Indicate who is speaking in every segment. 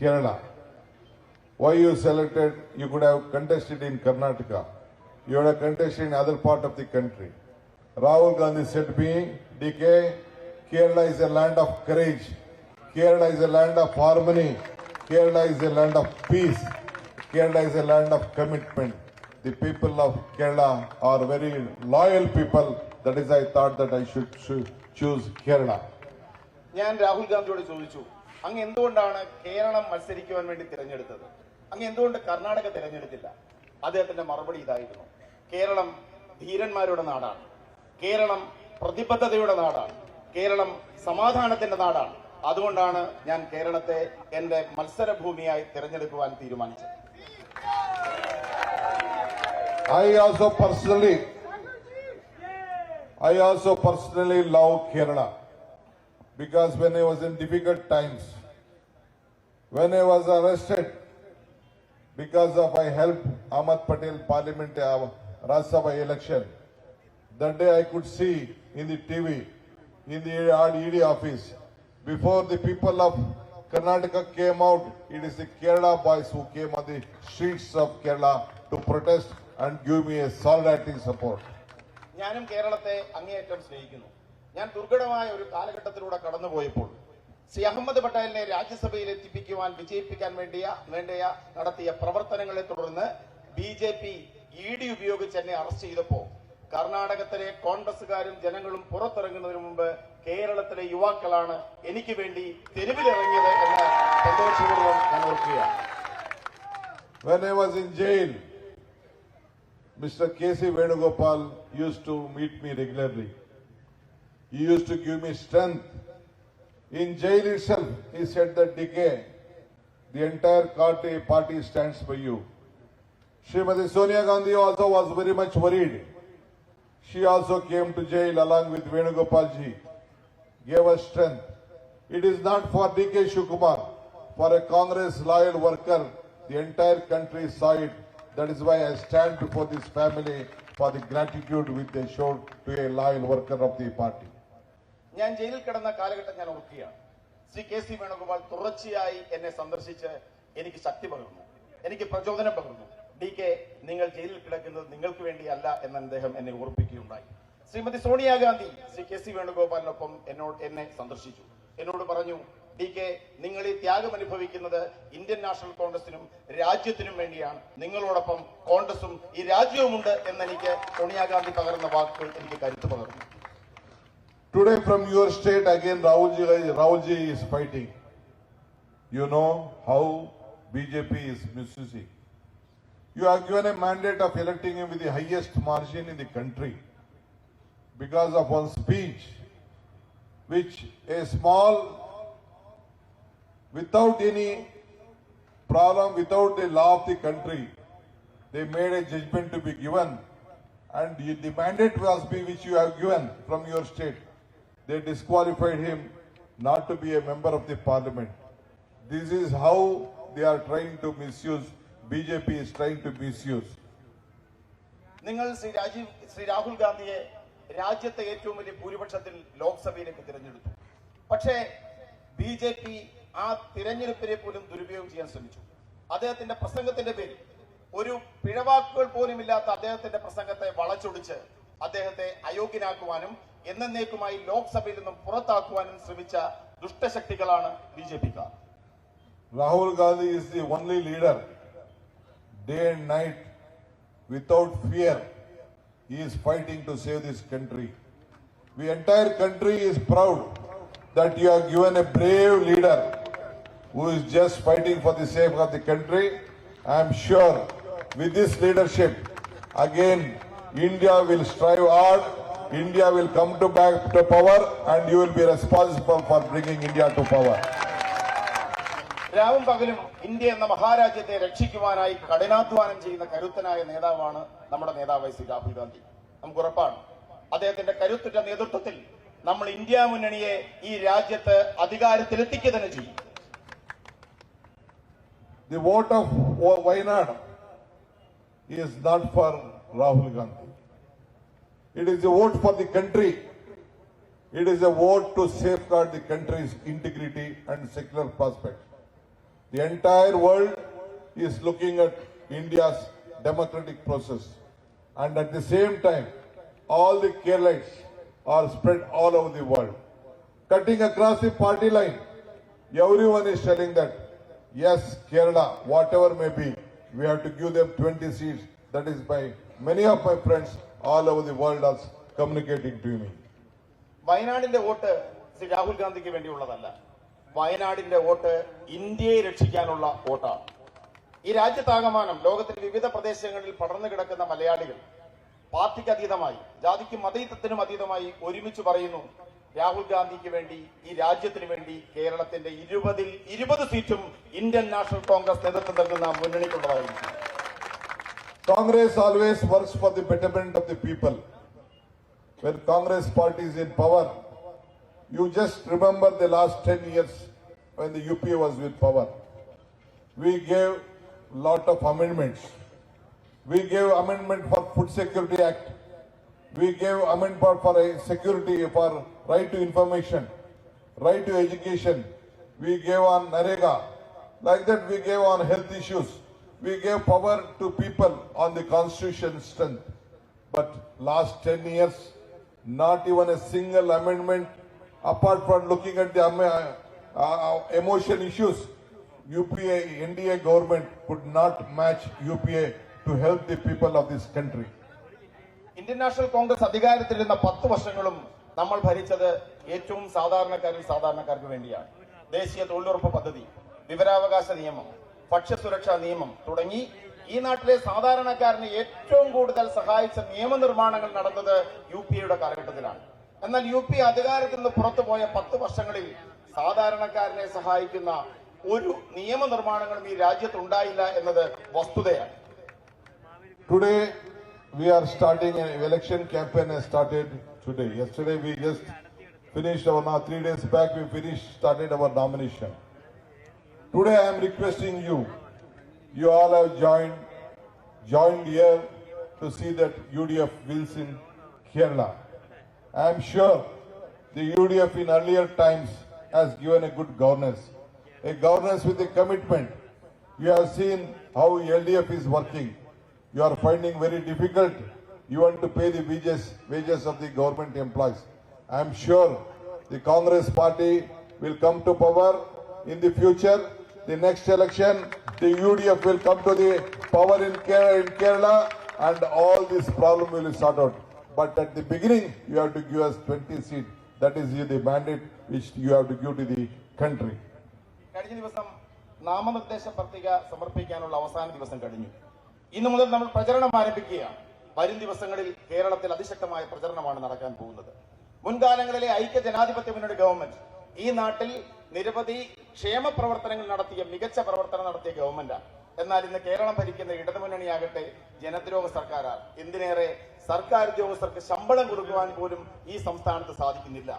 Speaker 1: Kerala. Why you selected? You could have contested in Karnataka. You would have contested in other part of the country. Rahul Gandhi said to me, DK, Kerala is a land of courage. Kerala is a land of harmony. Kerala is a land of peace. Kerala is a land of commitment. The people of Kerala are very loyal people. That is, I thought that I should choo- choose Kerala.
Speaker 2: ഞാൻ രാഹുൽ ഗാന്ധിയോട് ചോദിച്ചു അങ്ങ് എന്തുകൊണ്ടാണ് കേരളം മത്സരിക്കുവാൻ വേണ്ടി തിരഞ്ഞെടുത്തത്? അങ്ങ് എന്തുകൊണ്ട് കർണാടക തിരഞ്ഞെടുത്തില്ല? അദ്ദേഹത്തിന്റെ മറുപടി ഇതായിരുന്നു. കേരളം ധീരന്മാരുടെ നാടാണ്. കേരളം പ്രതിബദ്ധതയുടെ നാടാണ്. കേരളം സമാധാനത്തിന്റെ നാടാണ്. അതുകൊണ്ടാണ് ഞാൻ കേരളത്തെ എന്റെ മത്സരഭൂമിയായി തിരഞ്ഞെടുക്കുവാൻ തീരുമാനിച്ചത്.
Speaker 1: I also personally I also personally love Kerala. because when I was in difficult times, when I was arrested because of I helped Ahmad Patel Parliament uh, Rajya Sabha election, that day I could see in the TV, in the ED office, before the people of Karnataka came out, it is the Kerala boys who came on the streets of Kerala to protest and give me a solidarity support.
Speaker 2: ഞാനും കേരളത്തെ അങ്ങേയറ്റം സ്നേഹിക്കുന്നു ഞാൻ ദുർഘടമായ ഒരു കാലഘട്ടത്തിലൂടെ കടന്നുപോയപ്പോൾ ശ്രീ അഹമ്മദ് പട്ടേലിനെ രാജ്യസഭയിൽ എത്തിപ്പിക്കുവാൻ വിജയിപ്പിക്കാൻ വേണ്ടിയ വേണ്ടിയ നടത്തിയ പ്രവർത്തനങ്ങളെ തുടർന്ന് B J P E D ഉപയോഗിച്ച് എന്നെ അറസ്റ്റ് ചെയ്തപ്പോ കർണാടകത്തിലെ കോൺഗ്രസുകാരും ജനങ്ങളും പുറത്തിറങ്ങുന്നതിന് മുമ്പ് കേരളത്തിലെ യുവാക്കളാണ് എനിക്ക് വേണ്ടി തെരുവിലിറങ്ങിയത് എന്ന് സന്തോഷപൂർവം ഓർക്കുകയാണ്
Speaker 1: When I was in jail, Mr. K.C. Venugopal used to meet me regularly. He used to give me strength. In jail itself, he said that decay, the entire party, party stands by you. Srimati Sonia Gandhi also was very much worried. She also came to jail along with Venugopalji, gave us strength. It is not for DK Shukumar, for a Congress loyal worker, the entire country saw it. That is why I stand before this family for the gratitude which they showed to a loyal worker of the party.
Speaker 2: ഞാൻ ജയിലിൽ കിടന്ന കാലഘട്ടം ഞാൻ ഓർക്കുകയാണ്. Shri K C Venugopal തുടർച്ചയായി എന്നെ സന്ദർശിച്ച് എനിക്ക് ശക്തി പകർന്നു. എനിക്ക് പ്രചോദനം പകർന്നു. ഡി കെ നിങ്ങൾ ജയിലിൽ കിടക്കുന്നത് നിങ്ങൾക്ക് വേണ്ടിയല്ല എന്ന് അദ്ദേഹം എന്നെ ഓർപ്പിക്കുകയുണ്ടായി. ശ്രീമതി സോണിയാഗാന്ധി ശ്രീ കെ സി വേണുഗോപാലിനൊപ്പം എന്നോട് എന്നെ സന്ദർശിച്ചു. എന്നോട് പറഞ്ഞു ഡി കെ നിങ്ങൾ ഈ ത്യാഗം അനുഭവിക്കുന്നത് ഇന്ത്യൻ നാഷണൽ കോൺഗ്രസിനും രാജ്യത്തിനും വേണ്ടിയാണ്. നിങ്ങളോടൊപ്പം കോൺഗ്രസും ഈ രാജ്യവുമുണ്ട് എന്ന് എനിക്ക് സോണിയാഗാന്ധി പകർന്ന വാക്കുകൾ എനിക്ക് കരുത്തു പകർന്നു.
Speaker 1: Today from your state again Rahulji, Rahulji is fighting. You know how BJP is misusing. You have given a mandate of electing him with the highest margin in the country because of one speech which a small without any problem, without the law of the country, they made a judgment to be given and the mandate was be which you have given from your state. They disqualified him not to be a member of the parliament. This is how they are trying to misuse, BJP is trying to misuse.
Speaker 2: നിങ്ങൾ ശ്രീ രാജീവ് ശ്രീ രാഹുൽ ഗാന്ധിയെ രാജ്യത്തെ ഏറ്റവും വലിയ ഭൂരിപക്ഷത്തിൽ ലോക്സഭയിലേക്ക് തിരഞ്ഞെടുത്തു പക്ഷേ B J P ആ തിരഞ്ഞെടുപ്പിനെ പോലും ദുരുപയോഗം ചെയ്യാൻ ശ്രമിച്ചു അദ്ദേഹത്തിന്റെ പ്രസംഗത്തിന്റെ പേരിൽ ഒരു പിഴവാക്കുകൾ പോലും ഇല്ലാത്ത അദ്ദേഹത്തിന്റെ പ്രസംഗത്തെ വളച്ചൊടിച്ച് അദ്ദേഹത്തെ അയോഗ്യനാക്കുവാനും എന്നേക്കുമായി ലോക്സഭയിൽ നിന്നും പുറത്താക്കുവാനും ശ്രമിച്ച ദുഷ്ടശക്തികളാണ് B J പിക്കാർ
Speaker 1: Rahul Gandhi is the only leader, day and night, without fear. He is fighting to save this country. The entire country is proud that you have given a brave leader who is just fighting for the sake of the country. I am sure with this leadership, again, India will strive hard. India will come to back to power and you will be responsible for bringing India to power.
Speaker 2: രാവും പകലും India എന്ന മഹാരാജ്യത്തെ രക്ഷിക്കുവാനായി കഠിനാധ്വാനം ചെയ്യുന്ന കരുത്തനായ നേതാവാണ് നമ്മുടെ നേതാവ് C Rahul Gandhi നമുക്ക് ഉറപ്പാണ് അദ്ദേഹത്തിന്റെ കരുത്തുറ്റ നേതൃത്വത്തിൽ നമ്മൾ ഇന്ത്യ മുന്നണിയെ ഈ രാജ്യത്ത് അധികാരത്തിലെത്തിക്കുക തന്നെ ചെയ്യും
Speaker 1: the vote of Wayanad is not for Rahul Gandhi. It is a vote for the country. It is a vote to safeguard the country's integrity and secular prospects. The entire world is looking at India's democratic process. And at the same time, all the Keralites are spread all over the world. Cutting across the party line, everyone is telling that, yes, Kerala, whatever may be, we have to give them 20 seats. That is by many of my friends all over the world are communicating to me.
Speaker 2: വയനാടിന്റെ vote Shri Rahul ഗാന്ധിക്ക് വേണ്ടിയുള്ളതല്ല. വയനാടിന്റെ vote ഇന്ത്യയെ രക്ഷിക്കാനുള്ള വോട്ടാണ്. ഈ രാജ്യത്താകമാനം ലോകത്തിന്റെ വിവിധ പ്രദേശങ്ങളിൽ പടർന്നു കിടക്കുന്ന മലയാളികൾ പാർട്ടിക്ക് അതീതമായി ജാതിക്കും മതീതത്തിനും അതീതമായി ഒരുമിച്ച് പറയുന്നു രാഹുൽ ഗാന്ധിക്ക് വേണ്ടി ഈ രാജ്യത്തിന് വേണ്ടി കേരളത്തിന്റെ ഇരുപതിൽ ഇരുപത് സീറ്റും ഇന്ത്യൻ നാഷണൽ കോൺഗ്രസ് നേതൃത്വം നൽകുന്ന മുന്നണിക്കുള്ളതായിരിക്കും.
Speaker 1: Congress always works for the betterment of the people. When Congress party is in power, you just remember the last 10 years when the UP was with power. We gave lot of amendments. We gave amendment for Food Security Act. We gave amendment for, for a security, for right to information, right to education. We gave on Narega. Like that, we gave on health issues We gave power to people on the constitution strength. But last 10 years, not even a single amendment, apart from looking at the um, uh, uh, emotion issues, UPA, NDA government could not match UPA to help the people of this country.
Speaker 2: Indian National Congress അധികാരത്തിലിരുന്ന പത്ത് വർഷങ്ങളും നമ്മൾ ഭരിച്ചത് ഏറ്റവും സാധാരണക്കാരിൽ സാധാരണക്കാർക്ക് വേണ്ടിയാണ് ദേശീയ തൊഴിലുറപ്പ് പദ്ധതി വിവരാവകാശ നിയമം ഭക്ഷ്യസുരക്ഷാ നിയമം തുടങ്ങി ഈ നാട്ടിലെ സാധാരണക്കാരനെ ഏറ്റവും കൂടുതൽ സഹായിച്ച നിയമനിർമ്മാണങ്ങൾ നടന്നത് യു പി എയുടെ കാലഘട്ടത്തിലാണ് എന്നാൽ യു പി അധികാരത്തിൽ നിന്ന് പുറത്തു പോയ പത്ത് വർഷങ്ങളിൽ സാധാരണക്കാരനെ സഹായിക്കുന്ന ഒരു നിയമനിർമ്മാണങ്ങളും ഈ രാജ്യത്ത് ഉണ്ടായില്ല എന്നത് വസ്തുതയാണ്
Speaker 1: today we are starting an election campaign has started today. Yesterday, we just finished our, three days back, we finished, started our nomination. Today, I am requesting you, you all have joined, joined here to see that UDF wins in Kerala. I am sure the UDF in earlier times has given a good governance, a governance with a commitment. You have seen how LDF is working. You are finding very difficult you want to pay the wages, wages of the government employees. I am sure the Congress party will come to power in the future. The next election, the UDF will come to the power in Kerala, in Kerala and all this problem will be sorted out. But at the beginning, you have to give us 20 seats. That is the mandate which you have to give to the country.
Speaker 2: കഴിഞ്ഞ ദിവസം നാമനിർദ്ദേശ പത്രിക സമർപ്പിക്കാനുള്ള അവസാന ദിവസം കഴിഞ്ഞു ഇന്നു മുതൽ നമ്മൾ പ്രചരണം ആരംഭിക്കുകയാണ് വരും ദിവസങ്ങളിൽ കേരളത്തിൽ അതിശക്തമായ പ്രചരണമാണ് നടക്കാൻ പോകുന്നത് മുൻകാലങ്ങളിലെ ഐക്യ ജനാധിപത്യ മുന്നണി ഗവൺമെന്റ് ഈ നാട്ടിൽ നിരവധി ക്ഷേമ പ്രവർത്തനങ്ങൾ നടത്തിയ മികച്ച പ്രവർത്തനം നടത്തിയ ഗവൺമെന്റാണ് എന്നാൽ ഇന്ന് കേരളം ഭരിക്കുന്ന ഇടതുമുന്നണിയാകട്ടെ ജനദ്രോഹ സർക്കാരാണ്. എന്തിനേറെ സർക്കാർ ഉദ്യോഗസ്ഥർക്ക് ശമ്പളം കൊടുക്കുവാൻ പോലും ഈ സംസ്ഥാനത്ത് സാധിക്കുന്നില്ല.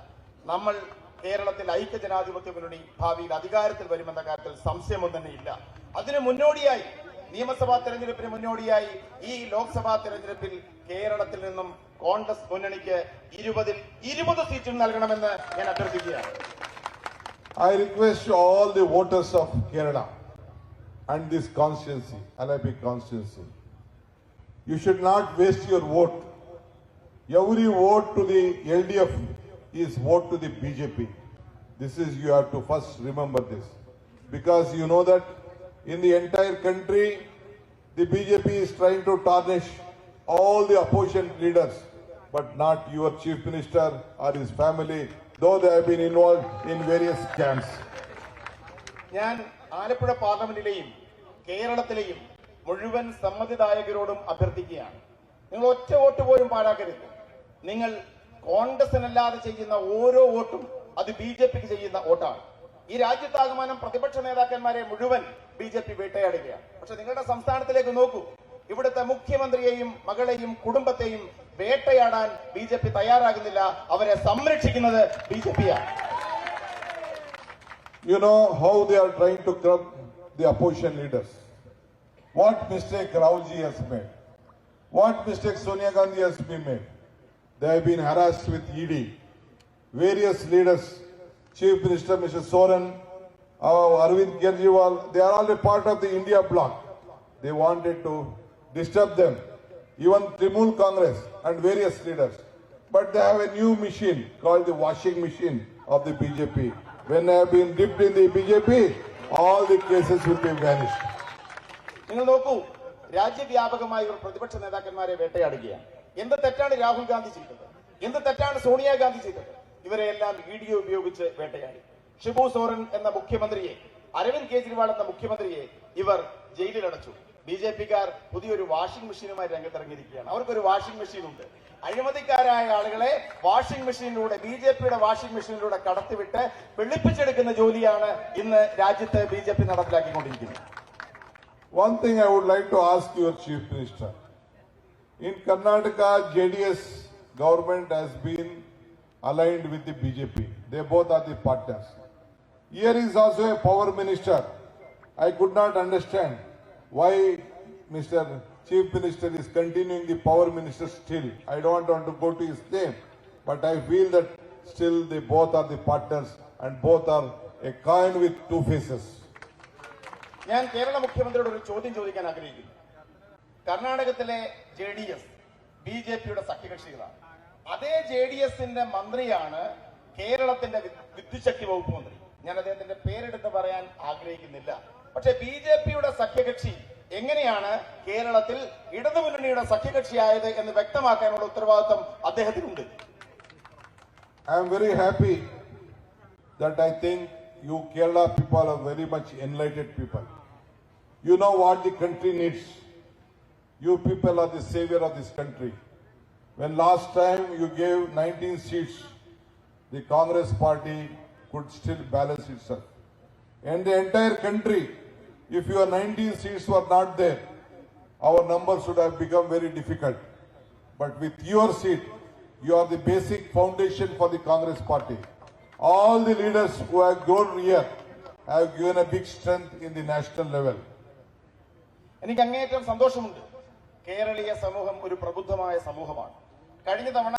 Speaker 2: നമ്മൾ കേരളത്തിൽ ഐക്യ ജനാധിപത്യ മുന്നണി ഭാവിയിൽ അധികാരത്തിൽ വരുമെന്ന കാര്യത്തിൽ സംശയമൊന്നും തന്നെ ഇല്ല. അതിന് മുന്നോടിയായി നിയമസഭാ തെരഞ്ഞെടുപ്പിന് മുന്നോടിയായി ഈ ലോക്സഭാ തെരഞ്ഞെടുപ്പിൽ കേരളത്തിൽ നിന്നും കോൺഗ്രസ് മുന്നണിക്ക് ഇരുപതിൽ ഇരുപത് സീറ്റും നൽകണമെന്ന് ഞാൻ അഭ്യർത്ഥിക്കുകയാണ്.
Speaker 1: I request all the voters of Kerala and this constituency, LIP constituency, you should not waste your vote. Every vote to the LDF is vote to the BJP. This is, you have to first remember this. Because you know that in the entire country, the BJP is trying to tarnish all the opposition leaders, but not your chief minister or his family, though they have been involved in various scams.
Speaker 2: ഞാൻ ആലപ്പുഴ പാർലമെന്റിലെയും കേരളത്തിലെയും മുഴുവൻ സമ്മതിദായകരോടും അഭ്യർത്ഥിക്കുകയാണ്. നിങ്ങൾ ഒറ്റ vote പോലും പാഴാക്കരുത്. നിങ്ങൾ കോൺഗ്രസിനല്ലാതെ ചെയ്യുന്ന ഓരോ വോട്ടും അത് ബി ജെ പിക്ക് ചെയ്യുന്ന വോട്ടാണ്. ഈ രാജ്യത്താകമാനം പ്രതിപക്ഷ നേതാക്കന്മാരെ മുഴുവൻ ബി ജെ പി വേട്ടയാടുകയാണ്. പക്ഷെ നിങ്ങളുടെ സംസ്ഥാനത്തിലേക്ക് നോക്കൂ. ഇവിടുത്തെ മുഖ്യമന്ത്രിയെയും മകളെയും കുടുംബത്തെയും വേട്ടയാടാൻ ബി ജെ പി തയ്യാറാകുന്നില്ല അവരെ സംരക്ഷിക്കുന്നത് ബി ജെ പിയാണ്
Speaker 1: You know how they are trying to curb the opposition leaders. What mistake Raulji has made? What mistake Sonia Gandhi has been made? They have been harassed with ED. Various leaders, Chief Minister Mr. Soren, uh, Arvind Kejriwal, they are all a part of the India bloc. They wanted to disturb them. Even Trimul Congress and various leaders. But they have a new machine called the washing machine of the BJP. When they have been dipped in the BJP, all the cases will be vanished.
Speaker 2: നോക്കൂ രാജ്യവ്യാപകമായി ഇവർ പ്രതിപക്ഷ നേതാക്കന്മാരെ വേട്ടയാടുകയാണ് എന്ത് തെറ്റാണ് രാഹുൽ ഗാന്ധി ചെയ്തത് എന്ത് തെറ്റാണ് സോണിയാഗാന്ധി ചെയ്തത് ഇവരെയെല്ലാം വീഡിയോ ഉപയോഗിച്ച് വേട്ടയാടി ഷിബു സോറൻ എന്ന മുഖ്യമന്ത്രിയെ അരവിന്ദ് കെജ്രിവാൾ എന്ന മുഖ്യമന്ത്രിയെ ഇവർ ജയിലിലടച്ചു ബി ജെ പിക്കാർ പുതിയൊരു വാഷിംഗ് മെഷീനുമായി രംഗത്തിറങ്ങിയിരിക്കുകയാണ് അവർക്കൊരു വാഷിംഗ് മെഷീൻ ഉണ്ട് അഴിമതിക്കാരായ ആളുകളെ വാഷിംഗ് മെഷീനിലൂടെ ബി ജെ പിയുടെ വാഷിംഗ് മെഷീനിലൂടെ കടത്തിവിട്ട് വെളുപ്പിച്ചെടുക്കുന്ന ജോലിയാണ് ഇന്ന് രാജ്യത്ത് ബി ജെ പി നടപ്പിലാക്കിക്കൊണ്ടിരിക്കുന്നത്
Speaker 1: One thing I would like to ask your Chief Minister. In Karnataka, JDS government has been aligned with the BJP. They both are the partners. Here is also a power minister. I could not understand why Mr. Chief Minister is continuing the power minister still. I don't want to go to his name, but I feel that still they both are the partners and both are a coin with two faces.
Speaker 2: ഞാൻ കേരള മുഖ്യമന്ത്രിയോട് ഒരു ചോദ്യം ചോദിക്കാൻ ആഗ്രഹിക്കുന്നു കർണാടകത്തിലെ J D S B J പിയുടെ സഖ്യകക്ഷികളാണ് അതേ ജെ ഡി എസിന്റെ മന്ത്രിയാണ് കേരളത്തിന്റെ വിദ്യുശക്തി വകുപ്പ് മന്ത്രി ഞാൻ അദ്ദേഹത്തിന്റെ പേരെടുത്ത് പറയാൻ ആഗ്രഹിക്കുന്നില്ല പക്ഷെ ബി ജെ പിയുടെ സഖ്യകക്ഷി എങ്ങനെയാണ് കേരളത്തിൽ ഇടതുമുന്നണിയുടെ സഖ്യകക്ഷിയായത് എന്ന് വ്യക്തമാക്കാനുള്ള ഉത്തരവാദിത്വം അദ്ദേഹത്തിനുണ്ട്
Speaker 1: I am very happy that I think you Kerala people are very much enlightened people. You know what the country needs. You people are the savior of this country. When last time you gave 19 seats, the Congress party could still balance itself. And the entire country, if your 19 seats were not there, our numbers should have become very difficult. But with your seat, you are the basic foundation for the Congress party. All the leaders who have grown here have given a big strength in the national level.
Speaker 2: എനിക്ക് അങ്ങേയറ്റം സന്തോഷമുണ്ട് കേരളീയ സമൂഹം ഒരു പ്രബുദ്ധമായ സമൂഹമാണ് കഴിഞ്ഞ തവണ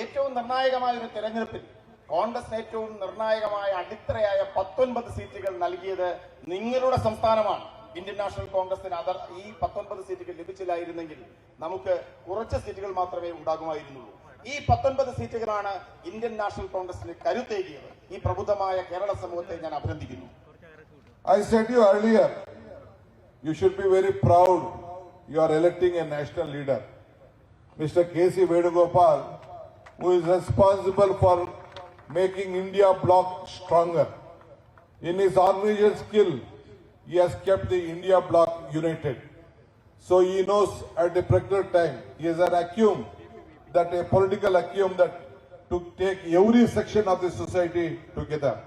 Speaker 2: ഏറ്റവും നിർണായകമായ ഒരു തെരഞ്ഞെടുപ്പിൽ കോൺഗ്രസിന് ഏറ്റവും നിർണായകമായ അടിത്തറയായ പത്തൊൻപത് സീറ്റുകൾ നൽകിയത് നിങ്ങളുടെ സംസ്ഥാനമാണ് ഇന്ത്യൻ നാഷണൽ കോൺഗ്രസിന് അതർ ഈ പത്തൊൻപത് സീറ്റുകൾ ലഭിച്ചില്ലായിരുന്നെങ്കിൽ നമുക്ക് കുറച്ച് സീറ്റുകൾ മാത്രമേ ഉണ്ടാകുമായിരുന്നുള്ളൂ ഈ പത്തൊൻപത് സീറ്റുകളാണ് ഇന്ത്യൻ നാഷണൽ കോൺഗ്രസിന് കരുത്തേകിയത് ഈ പ്രബുദ്ധമായ കേരള സമൂഹത്തെ ഞാൻ അഭിനന്ദിക്കുന്നു
Speaker 1: I said you earlier you should be very proud you are are a a leader mister Mr. K.C. Vedugopal, who is responsible for making India block stronger. In his organizational skill, he has kept the India block united. So he knows at the particular time, he has an acumen, that a political acumen that to take every section of the society together.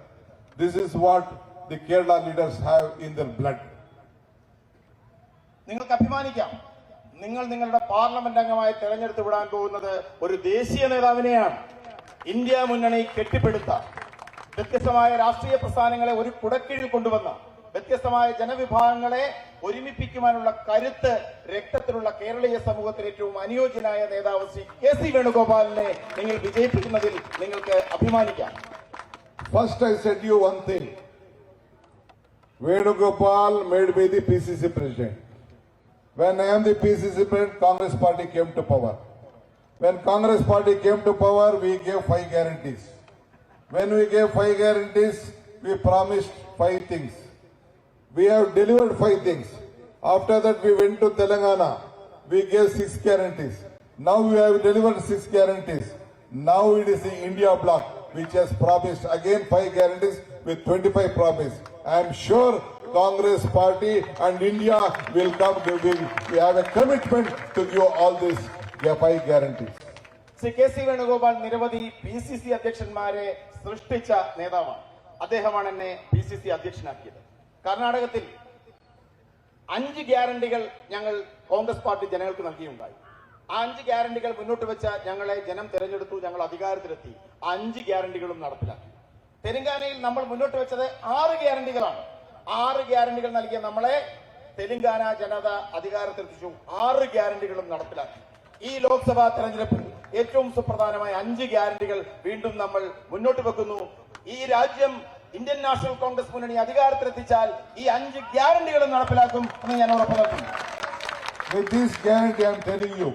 Speaker 1: This is what the Kerala leaders have in their blood.
Speaker 2: നിങ്ങൾക്ക് അഭിമാനിക്കാം നിങ്ങൾ നിങ്ങളുടെ parliament അംഗമായി തെരഞ്ഞെടുത്ത് വിടാൻ പോകുന്നത് ഒരു ദേശീയ നേതാവിനെയാണ് ഇന്ത്യ മുന്നണി കെട്ടിപ്പടുത്ത വ്യത്യസ്തമായ രാഷ്ട്രീയ പ്രസ്ഥാനങ്ങളെ ഒരു കുടക്കീഴിൽ കൊണ്ടുവന്ന വ്യത്യസ്തമായ ജനവിഭാഗങ്ങളെ ഒരുമിപ്പിക്കുവാനുള്ള കരുത്ത് രക്തത്തിലുള്ള കേരളീയ സമൂഹത്തിന് ഏറ്റവും അനുയോജ്യനായ നേതാവ് ശ്രീ കെ സി വേണുഗോപാലിനെ നിങ്ങൾ വിജയിപ്പിക്കുന്നതിൽ നിങ്ങൾക്ക് അഭിമാനിക്കാം.
Speaker 1: First I said you one thing Venugopal made be the P C C president when I When the P C C president Congress party came to power. When Congress party came to power, we gave five guarantees. When we gave five guarantees, we promised five things. We have delivered five things. After that, we went to Telangana. We gave six guarantees. Now we have delivered six guarantees. Now it is the India bloc which has promised again five guarantees with 25 promise. I am sure Congress party and India will come. We, will, we have a commitment to give all these five guarantee
Speaker 2: Shri K C Venugopal നിരവധി P C C അധ്യക്ഷന്മാരെ സൃഷ്ടിച്ച നേതാവാണ്. അദ്ദേഹമാണ് എന്നെ P C C അധ്യക്ഷനാക്കിയത്. കർണാടകത്തിൽ അഞ്ച് ഗ്യാരണ്ടികൾ ഞങ്ങൾ Congress party ജനങ്ങൾക്ക് നൽകിയുണ്ടായി. ആ അഞ്ച് ഗ്യാരണ്ടികൾ മുന്നോട്ട് വെച്ച ഞങ്ങളെ ജനം തെരഞ്ഞെടുത്തു ഞങ്ങൾ അധികാരത്തിലെത്തി അഞ്ച് ഗ്യാരണ്ടികളും നടപ്പിലാക്കി. തെലങ്കാനയിൽ നമ്മൾ മുന്നോട്ട് വെച്ചത് ആറ് ഗ്യാരണ്ടികളാണ്. ആറ് ഗ്യാരണ്ടികൾ നൽകിയ നമ്മളെ തെലങ്കാന ജനത അധികാരത്തിലെത്തിച്ചു. ആറ് ഗ്യാരണ്ടികളും നടപ്പിലാക്കി. ഈ ലോക്സഭാ തെരഞ്ഞെടുപ്പിൽ ഏറ്റവും സുപ്രധാനമായ അഞ്ച് ഗ്യാരണ്ടികൾ വീണ്ടും നമ്മൾ മുന്നോട്ട് വെക്കുന്നു ഈ രാജ്യം ഇന്ത്യൻ നാഷണൽ കോൺഗ്രസ് മുന്നണി അധികാരത്തിലെത്തിച്ചാൽ ഈ അഞ്ച് ഗ്യാരണ്ടികളും നടപ്പിലാക്കും എന്ന് ഞാൻ ഉറപ്പു നൽകുന്നു
Speaker 1: With this guarantee, I'm telling you.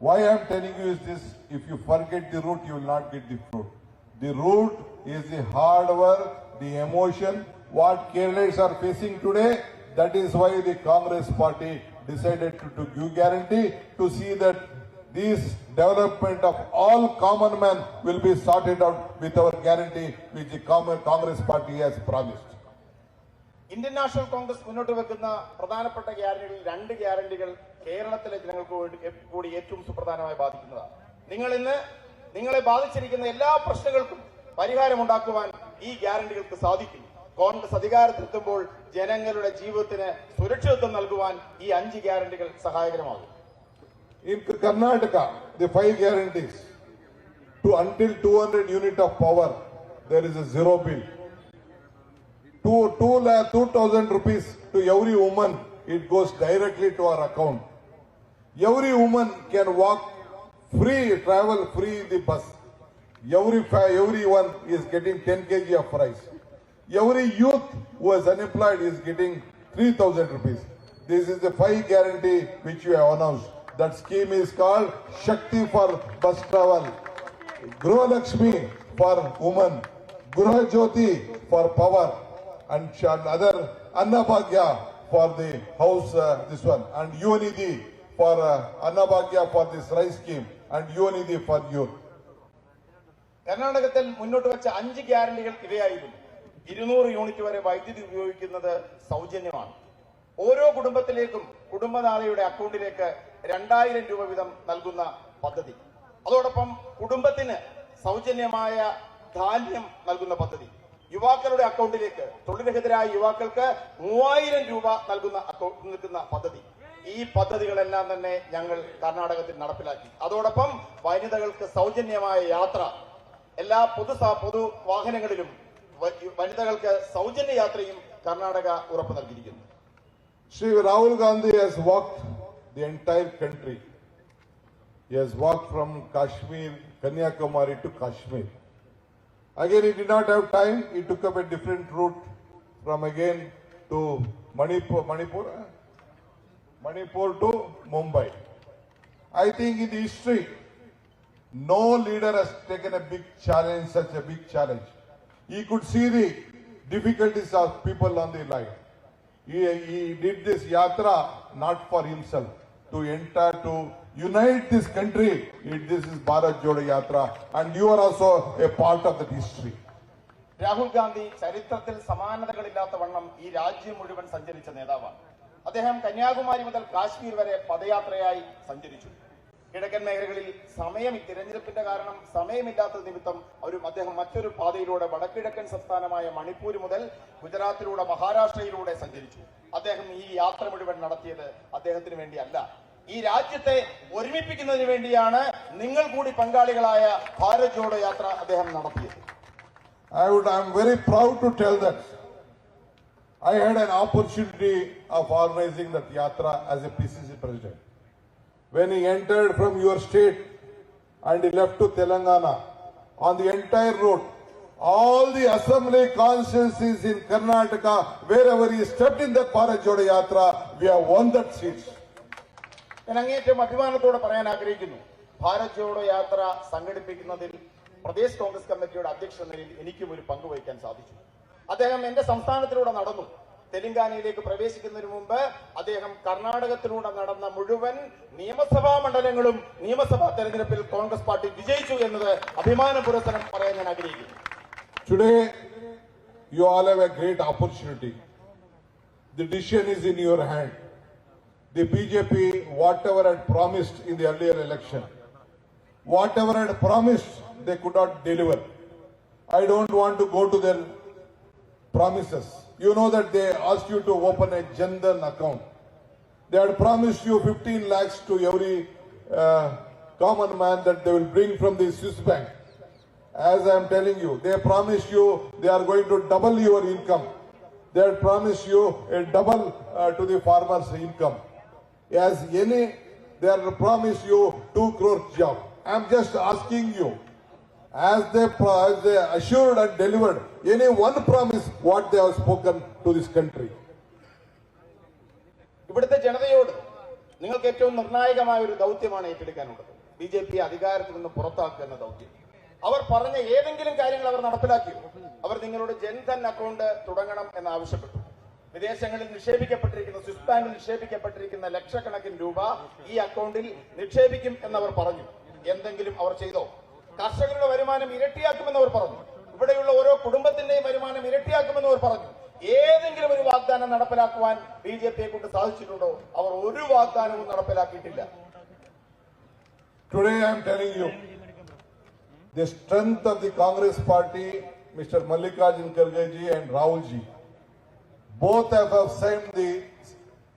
Speaker 1: Why I'm telling you is this: if you forget the root, you will not get the fruit. The root is the hard work, the emotion, what Keralites are facing today. That is why the Congress party decided to, to give guarantee to see that this development of all common men will be sorted out with our guarantee which the Congress party has promised.
Speaker 2: Indian national Congress മുന്നോട്ട് വെക്കുന്ന പ്രധാനപ്പെട്ട ഗ്യാരണ്ടികളിൽ രണ്ട് ഗ്യാരണ്ടികൾ കേരളത്തിലെ ജനങ്ങൾക്ക് കൂടി ഏറ്റവും സുപ്രധാനമായി ബാധിക്കുന്നതാണ് നിങ്ങൾ ഇന്ന് നിങ്ങളെ ബാധിച്ചിരിക്കുന്ന എല്ലാ പ്രശ്നങ്ങൾക്കും പരിഹാരമുണ്ടാക്കുവാൻ ഈ ഗ്യാരണ്ടികൾക്ക് സാധിക്കും കോൺഗ്രസ് അധികാരത്തിലെത്തുമ്പോൾ ജനങ്ങളുടെ ജീവിതത്തിന് സുരക്ഷിതത്വം നൽകുവാൻ ഈ അഞ്ച് ഗ്യാരണ്ടികൾ സഹായകരമാകും
Speaker 1: In Karnataka, the five guarantees to until 200 unit of power, there is a zero bill. Two, two lakh, 2000 rupees to every woman, it goes directly to our account. Every woman can walk free, travel free in the bus. Every, fa- everyone is getting 10 kg of rice. Every youth who is unemployed is getting 3000 rupees. This is the five guarantee which we have announced. That scheme is called Shakti for bus travel, Gruha Lakshmi for women, Gruha Jyoti for power, and sh- other Annabhagya for the house, uh, this one, and Unidhi for uh, Annabhagya for this rice scheme, and Unidhi for youth.
Speaker 2: കർണാടകത്തിൽ മുന്നോട്ട് വെച്ച അഞ്ച് ഗ്യാരണ്ടികൾ ഇവയായിരുന്നു ഇരുന്നൂറ് unit വരെ വൈദ്യുതി ഉപയോഗിക്കുന്നത് സൗജന്യമാണ്. ഓരോ കുടുംബത്തിലേക്കും കുടുംബനാഥയുടെ അക്കൗണ്ടിലേക്ക് രണ്ടായിരം രൂപ വീതം നൽകുന്ന പദ്ധതി. അതോടൊപ്പം കുടുംബത്തിന് സൗജന്യമായ ധാന്യം നൽകുന്ന പദ്ധതി. യുവാക്കളുടെ അക്കൗണ്ടിലേക്ക് തൊഴിൽരഹിതരായ യുവാക്കൾക്ക് മൂവായിരം രൂപ നൽകുന്ന അക്കൗണ്ട് നിൽക്കുന്ന പദ്ധതി. ഈ പദ്ധതികളെല്ലാം തന്നെ ഞങ്ങൾ കർണാടകത്തിൽ നടപ്പിലാക്കി. അതോടൊപ്പം വനിതകൾക്ക് സൗജന്യമായ യാത്ര. എല്ലാ പൊതു പൊതു വാഹനങ്ങളിലും വനിതകൾക്ക് സൗജന്യ യാത്രയും കർണാടക ഉറപ്പു നൽകിയിരിക്കുന്നു
Speaker 1: Sri Rahul Gandhi has walked the entire country. He has walked from Kashmir, Kanyakumari to Kashmir. Again, he did not have time. He took up a different route from again to Manipur, Manipur, eh? Manipur to Mumbai. I think in history, no leader has taken a big challenge, such a big challenge. He could see the difficulties of people on the line. He, he did this yatra not for himself, to enter, to unite this country. It, this is Bharat Jodo Yatra, and you are also a part of that history.
Speaker 2: Rahul Gandhi ചരിത്രത്തിൽ സമാനതകളില്ലാത്ത വണ്ണം ഈ രാജ്യം മുഴുവൻ സഞ്ചരിച്ച നേതാവാണ് അദ്ദേഹം കന്യാകുമാരി മുതൽ കാശ്മീർ വരെ പദയാത്രയായി സഞ്ചരിച്ചു കിഴക്കൻ മേഖലകളിൽ സമയം തിരഞ്ഞെടുപ്പിന്റെ കാരണം സമയമില്ലാത്ത നിമിത്തം ഒരു അദ്ദേഹം മറ്റൊരു പാതയിലൂടെ വടക്കിഴക്കൻ സംസ്ഥാനമായ മണിപ്പൂർ മുതൽ ഗുജറാത്തിലൂടെ മഹാരാഷ്ട്രയിലൂടെ സഞ്ചരിച്ചു. അദ്ദേഹം ഈ യാത്ര മുഴുവൻ നടത്തിയത് അദ്ദേഹത്തിന് വേണ്ടിയല്ല. ഈ രാജ്യത്തെ ഒരുമിപ്പിക്കുന്നതിന് വേണ്ടിയാണ് നിങ്ങൾ കൂടി പങ്കാളികളായ ഭാരത് ജോഡോ യാത്ര അദ്ദേഹം നടത്തിയത്.
Speaker 1: I I would, I'm very proud to tell that I had an opportunity of organizing that yatra as a PCC president. When he entered from your state and he left to Telangana, on the entire route, all the assembly consciences in Karnataka, wherever he stepped in the Parajoda Yatra, we have won that seats.
Speaker 2: ഞാൻ അങ്ങേറ്റം അഭിമാനത്തോടെ പറയാൻ ആഗ്രഹിക്കുന്നു ഭാരത് ജോഡോ യാത്ര സംഘടിപ്പിക്കുന്നതിൽ പ്രദേശ് കോൺഗ്രസ് കമ്മിറ്റിയുടെ അധ്യക്ഷ നിലയിൽ എനിക്കും ഒരു പങ്കുവഹിക്കാൻ സാധിച്ചു അദ്ദേഹം എന്റെ സംസ്ഥാനത്തിലൂടെ നടന്നു തെലങ്കാനയിലേക്ക് പ്രവേശിക്കുന്നതിന് മുമ്പ് അദ്ദേഹം കർണാടകത്തിലൂടെ നടന്ന മുഴുവൻ നിയമസഭാ മണ്ഡലങ്ങളും നിയമസഭാ തെരഞ്ഞെടുപ്പിൽ കോൺഗ്രസ് പാർട്ടി വിജയിച്ചു എന്നത് അഭിമാന പുരസ്സരം പറയാൻ ഞാൻ ആഗ്രഹിക്കുന്നു.
Speaker 1: The BJP, whatever had promised in the earlier election, whatever had promised, they could not deliver. I don't want to go to their promises. You know that they asked you to open a Jandan account. They had promised you 15 lakhs to every uh, common man that they will bring from the Swiss bank. As I am telling you, they promised you they are going to double your income. They had promised you a double uh, to the farmer's income. As any, they have promised you two crore job. I am just asking you, as they, as they assured and delivered any one promise what they have spoken to this country.
Speaker 2: ഇവിടുത്തെ ജനതയോട് നിങ്ങൾക്ക് ഏറ്റവും നിർണായകമായ ഒരു ദൗത്യമാണ് ഏറ്റെടുക്കാനുള്ളത്. B J P അധികാരത്തിൽ നിന്ന് പുറത്താക്കുക എന്ന ദൗത്യം. അവർ പറഞ്ഞ ഏതെങ്കിലും കാര്യങ്ങൾ അവർ നടപ്പിലാക്കിയോ? അവർ നിങ്ങളുടെ ജൻധൻ അക്കൗണ്ട് തുടങ്ങണം എന്ന് ആവശ്യപ്പെട്ടു. വിദേശങ്ങളിൽ നിക്ഷേപിക്കപ്പെട്ടിരിക്കുന്ന സ്വിസ് ബാങ്കിൽ നിക്ഷേപിക്കപ്പെട്ടിരിക്കുന്ന ലക്ഷക്കണക്കിന് രൂപ ഈ അക്കൗണ്ടിൽ നിക്ഷേപിക്കും എന്നവർ പറഞ്ഞു. എന്തെങ്കിലും അവർ ചെയ്തോ? കർഷകരുടെ വരുമാനം ഇരട്ടിയാക്കുമെന്ന് അവർ പറഞ്ഞു. ഇവിടെയുള്ള ഓരോ കുടുംബത്തിന്റെയും വരുമാനം ഇരട്ടിയാക്കുമെന്ന് അവർ പറഞ്ഞു. ഏതെങ്കിലും ഒരു വാഗ്ദാനം നടപ്പിലാക്കുവാൻ ബി ജെ പിയെ കൊണ്ട് സാധിച്ചിട്ടുണ്ടോ? അവർ ഒരു വാഗ്ദാനവും നടപ്പിലാക്കിയിട്ടില്ല.
Speaker 1: Today I'm telling you the strength of the Congress party mister Mallikarjun ഖർഗെജി and Rahul ji both same the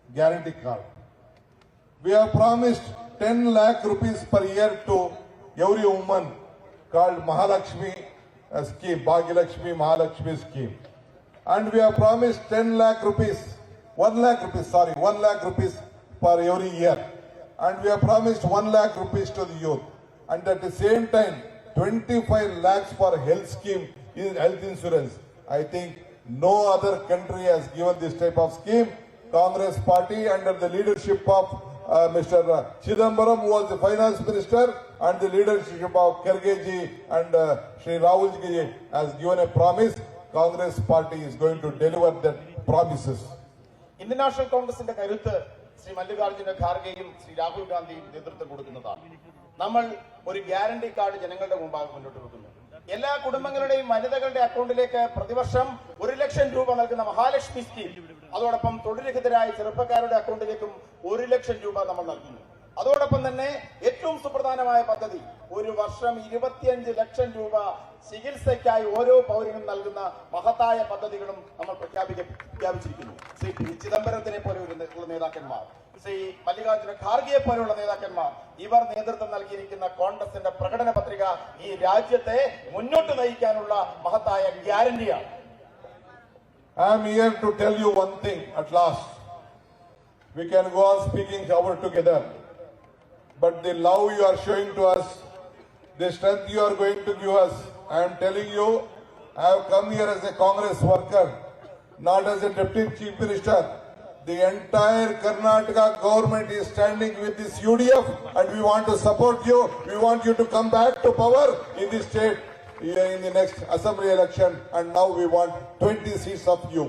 Speaker 1: guarantee card we have promised 10 lakh rupees per year to every woman called Mahalakshmi scheme, Bhagilakshmi Mahalakshmi scheme. And we have promised 10 lakh rupees, 1 lakh rupees, sorry, 1 lakh rupees per every year. And we have promised 1 lakh rupees to the youth. And at the same time, 25 lakhs for health scheme in health insurance. I think no other country has given this type of scheme. Congress party under the leadership of uh, Mr. Chidambaram who was the finance minister and the leadership of Kharge ji and uh, Sri Rahul ji has given a promise. Congress party is going to deliver that promises.
Speaker 2: Indian national കോൺഗ്രസിന്റെ കരുത്ത് ശ്രീ മല്ലികാർജുന ഖാർഗെയും ശ്രീ രാഹുൽ ഗാന്ധിയും നേതൃത്വം കൊടുക്കുന്നതാണ് നമ്മൾ ഒരു guarantee card ജനങ്ങളുടെ മുമ്പാകെ മുന്നോട്ട് വെക്കുന്നു എല്ലാ കുടുംബങ്ങളുടെയും വനിതകളുടെ അക്കൗണ്ടിലേക്ക് പ്രതിവർഷം ഒരു ലക്ഷം രൂപ നൽകുന്ന മഹാലക്ഷ്മി സ്കീം അതോടൊപ്പം തൊഴിൽരഹിതരായ ചെറുപ്പക്കാരുടെ അക്കൗണ്ടിലേക്കും ഒരു ലക്ഷം രൂപ നമ്മൾ നൽകുന്നു അതോടൊപ്പം തന്നെ ഏറ്റവും സുപ്രധാനമായ പദ്ധതി ഒരു വർഷം ഇരുപത്തിയഞ്ച് ലക്ഷം രൂപ ചികിത്സയ്ക്കായി ഓരോ പൗരനും നൽകുന്ന മഹത്തായ പദ്ധതികളും നമ്മൾ പ്രഖ്യാപിക്ക പ്രഖ്യാപിച്ചിരിക്കുന്നു ശ്രീ പി ചിദംബരത്തിനെ പോലെ ഒരു നേതാക്കന്മാർ ശ്രീ മല്ലികാർജുന ഖാർഗെയെ പോലെയുള്ള നേതാക്കന്മാർ ഇവർ നേതൃത്വം നൽകിയിരിക്കുന്ന കോൺഗ്രസിന്റെ പ്രകടന പത്രിക ഈ രാജ്യത്തെ മുന്നോട്ട് നയിക്കാനുള്ള മഹത്തായ ഗ്യാരണ്ടിയാണ്
Speaker 1: I am here to tell you one thing at last. We can go on speaking our together. But the love you are showing to us, the strength you are going to give us, I am telling you, I have come here as a Congress worker, not as a deputy chief minister. The entire Karnataka government is standing with this UDF and we want to support you. We want you to come back to power in the state uh, in the next assembly election and now we want 20 seats of you.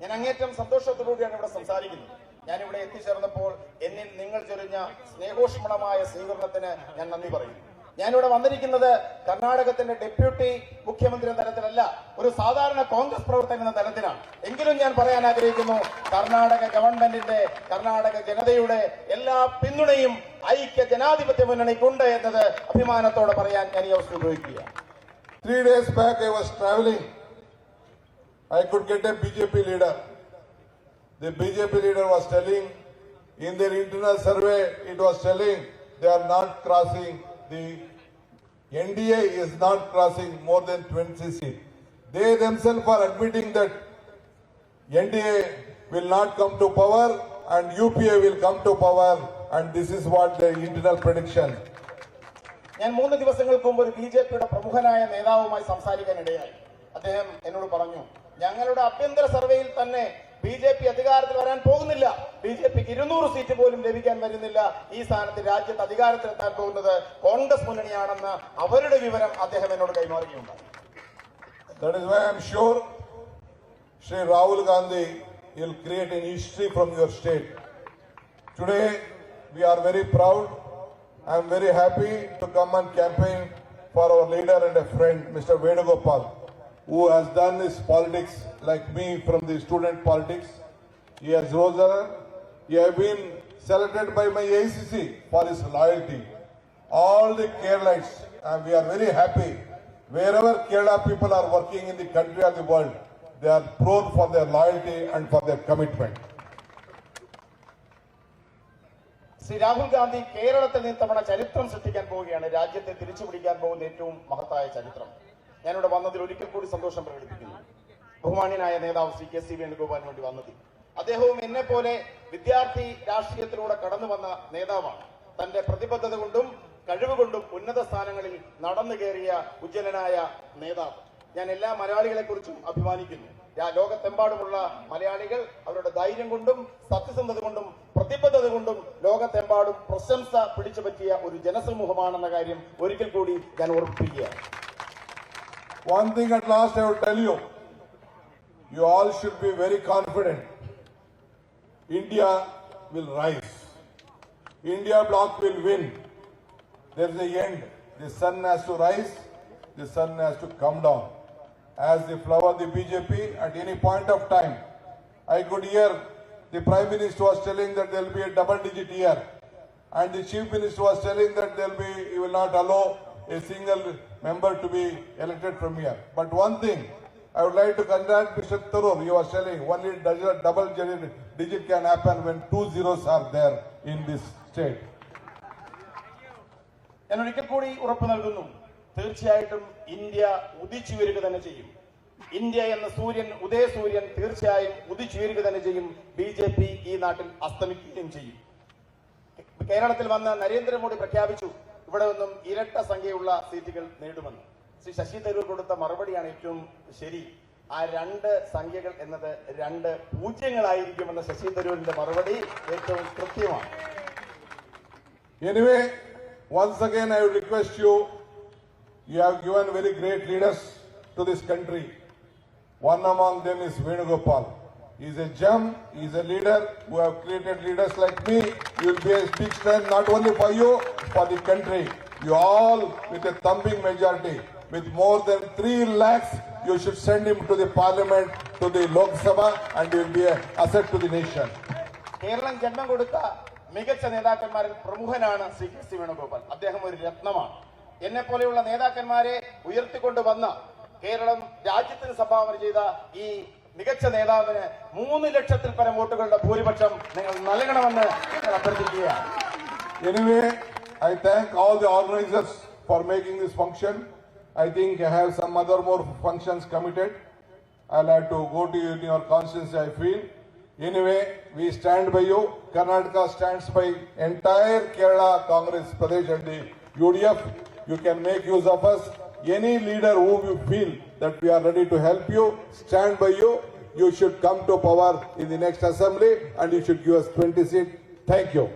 Speaker 2: ഞാൻ അങ്ങേറ്റം സന്തോഷത്തോടുകൂടിയാണ് ഇവിടെ സംസാരിക്കുന്നത് ഞാൻ ഇവിടെ എത്തിച്ചേർന്നപ്പോൾ എന്നിൽ നിങ്ങൾ ചൊരിഞ്ഞ സ്നേഹോഷ്മളമായ സ്വീകരണത്തിന് ഞാൻ നന്ദി പറയുന്നു ഞാനിവിടെ വന്നിരിക്കുന്നത് കർണാടകത്തിന്റെ ഡെപ്യൂട്ടി മുഖ്യമന്ത്രി എന്ന തലത്തിലല്ല ഒരു സാധാരണ കോൺഗ്രസ് പ്രവർത്തകൻ എന്ന തലത്തിലാണ് എങ്കിലും ഞാൻ പറയാൻ ആഗ്രഹിക്കുന്നു കർണാടക ഗവൺമെന്റിന്റെ കർണാടക ജനതയുടെ എല്ലാ പിന്തുണയും ഐക്യ ജനാധിപത്യ മുന്നണിക്കുണ്ട് എന്നത് അഭിമാനത്തോടെ പറയാൻ ഞാൻ ഈ അവസരം ഉപയോഗിക്കുകയാണ്
Speaker 1: back days back I was traveling. I could get a BJP leader. The BJP leader was telling, in their internal survey, it was telling they are not crossing the NDA is not crossing more than 20 seats. They themselves are admitting that NDA will not come to power and UPA will come to power and this is what the internal prediction.
Speaker 2: ഞാൻ മൂന്ന് ദിവസങ്ങൾക്ക് മുമ്പ് ഒരു B J പിയുടെ പ്രമുഖനായ നേതാവുമായി സംസാരിക്കാൻ ഇടയായി അദ്ദേഹം എന്നോട് പറഞ്ഞു ഞങ്ങളുടെ ആഭ്യന്തര സർവേയിൽ തന്നെ ബി ജെ പി അധികാരത്തിൽ വരാൻ പോകുന്നില്ല ബി ജെ പിക്ക് ഇരുന്നൂറ് സീറ്റ് പോലും ലഭിക്കാൻ വരുന്നില്ല ഈ സ്ഥാനത്ത് രാജ്യത്ത് അധികാരത്തിലെത്താൻ പോകുന്നത് കോൺഗ്രസ് മുന്നണിയാണെന്ന് അവരുടെ വിവരം അദ്ദേഹം എന്നോട് കൈമാറുകയുണ്ടായി
Speaker 1: Sri Rahul Gandhi will create an history from your state. Today, we are very proud. I am very happy to come and campaign for our leader and a friend, Mr. Venugopal, who has done his politics like me from the student politics. He has risen. He has been selected by my ACC for his loyalty. All the Keralites, and we are very happy. Wherever Kerala people are working in the country or the world, they are prone for their loyalty and for their commitment.
Speaker 2: Shri Rahul Gandhi കേരളത്തിൽ നിന്ന് തവണ ചരിത്രം സൃഷ്ടിക്കാൻ പോവുകയാണ് രാജ്യത്തെ തിരിച്ചു പിടിക്കാൻ പോകുന്ന ഏറ്റവും മഹത്തായ ചരിത്രം ഞാനിവിടെ വന്നതിൽ ഒരിക്കൽ കൂടി സന്തോഷം പ്രകടിപ്പിക്കുന്നു. ബഹുമാന്യനായ നേതാവ് ശ്രീ കെ സി വേണുഗോപാലിന് വേണ്ടി വന്നതിൽ. അദ്ദേഹവും എന്നെ പോലെ വിദ്യാർത്ഥി രാഷ്ട്രീയത്തിലൂടെ കടന്നു വന്ന നേതാവാണ്. തന്റെ പ്രതിബദ്ധത കൊണ്ടും കഴിവുകൊണ്ടും ഉന്നത സ്ഥാനങ്ങളിൽ നടന്നു കയറിയ ഉജ്ജ്വലനായ നേതാവ്. ഞാൻ എല്ലാ മലയാളികളെ കുറിച്ചും അഭിമാനിക്കുന്നു ലോകത്തെമ്പാടുമുള്ള മലയാളികൾ അവരുടെ ധൈര്യം കൊണ്ടും സത്യസന്ധത കൊണ്ടും പ്രതിബദ്ധത കൊണ്ടും ലോകത്തെമ്പാടും പ്രശംസ പിടിച്ചു പറ്റിയ ഒരു ജനസമൂഹമാണെന്ന കാര്യം ഒരിക്കൽ കൂടി ഞാൻ ഓർമ്മിപ്പിക്കുകയാണ്
Speaker 1: One thing at last I will tell you, you all should be very confident. India will rise. India bloc will win. There is a end. The sun has to rise, the sun has to come down. As the flower the BJP, at any point of time, I could hear the Prime Minister was telling that there will be a double digit year. And the Chief Minister was telling that there will be, he will not allow a single member to be elected from here. But one thing, I would like to congratulate Mr. Tharoor, You are telling only double digit can happen when two zeros are there in this state.
Speaker 2: ഞാൻ ഒരിക്കൽ കൂടി ഉറപ്പു നൽകുന്നു തീർച്ചയായിട്ടും India ഉദിച്ചുയരുക തന്നെ ചെയ്യും India എന്ന സൂര്യൻ ഉദയസൂര്യൻ തീർച്ചയായും ഉദിച്ചുയരുക തന്നെ ചെയ്യും ബി ജെ പി ഈ നാട്ടിൽ അസ്തമിക്കുകയും ചെയ്യും കേരളത്തിൽ വന്ന് നരേന്ദ്രമോദി പ്രഖ്യാപിച്ചു ഇവിടെ നിന്നും ഇരട്ട സംഖ്യയുള്ള സീറ്റുകൾ നേടുമെന്ന്. ശ്രീ ശശി തരൂർ കൊടുത്ത മറുപടിയാണ് ഏറ്റവും ശരി. ആ രണ്ട് സംഖ്യകൾ എന്നത് രണ്ട് പൂജ്യങ്ങളായിരിക്കുമെന്ന ശശി തരൂരിന്റെ മറുപടി ഏറ്റവും കൃത്യമാണ്.
Speaker 1: Anyway, once again I request you you have given very great leaders to this country one among them is is Is a gem, is a leader who have created leaders like me. You will be a big strength not only for you, for the country. You all with a thumping majority, with more than 3 lakhs, you should send him to the parliament, to the Lok Sabha and he will be an asset to the nation.
Speaker 2: Keralam ജന്മം കൊടുത്ത മികച്ച നേതാക്കന്മാരിൽ പ്രമുഖനാണ് Shri K C Venugopal അദ്ദേഹം ഒരു രത്നമാണ് എന്നെ പോലെയുള്ള നേതാക്കന്മാരെ ഉയർത്തിക്കൊണ്ടുവന്ന കേരളം രാജ്യത്തിന് സംഭാവന ചെയ്ത ഈ മികച്ച നേതാവിന് മൂന്ന് ലക്ഷത്തിൽ പരം വോട്ടുകളുടെ ഭൂരിപക്ഷം നിങ്ങൾ നൽകണമെന്ന് ഞങ്ങൾ അഭ്യർത്ഥിക്കുകയാണ്
Speaker 1: Anyway, I thank all the organizers for making this function. I think I have some other more functions committed. I'll have to go to you in your constituency, I feel. Anyway, we stand by you. Karnataka stands by entire Kerala Congress Pradesh and the UDF. You can make use of us. Any leader who you feel that we are ready to help you, stand by you. You should come to power in the next assembly and you should give us 20 seats. Thank you.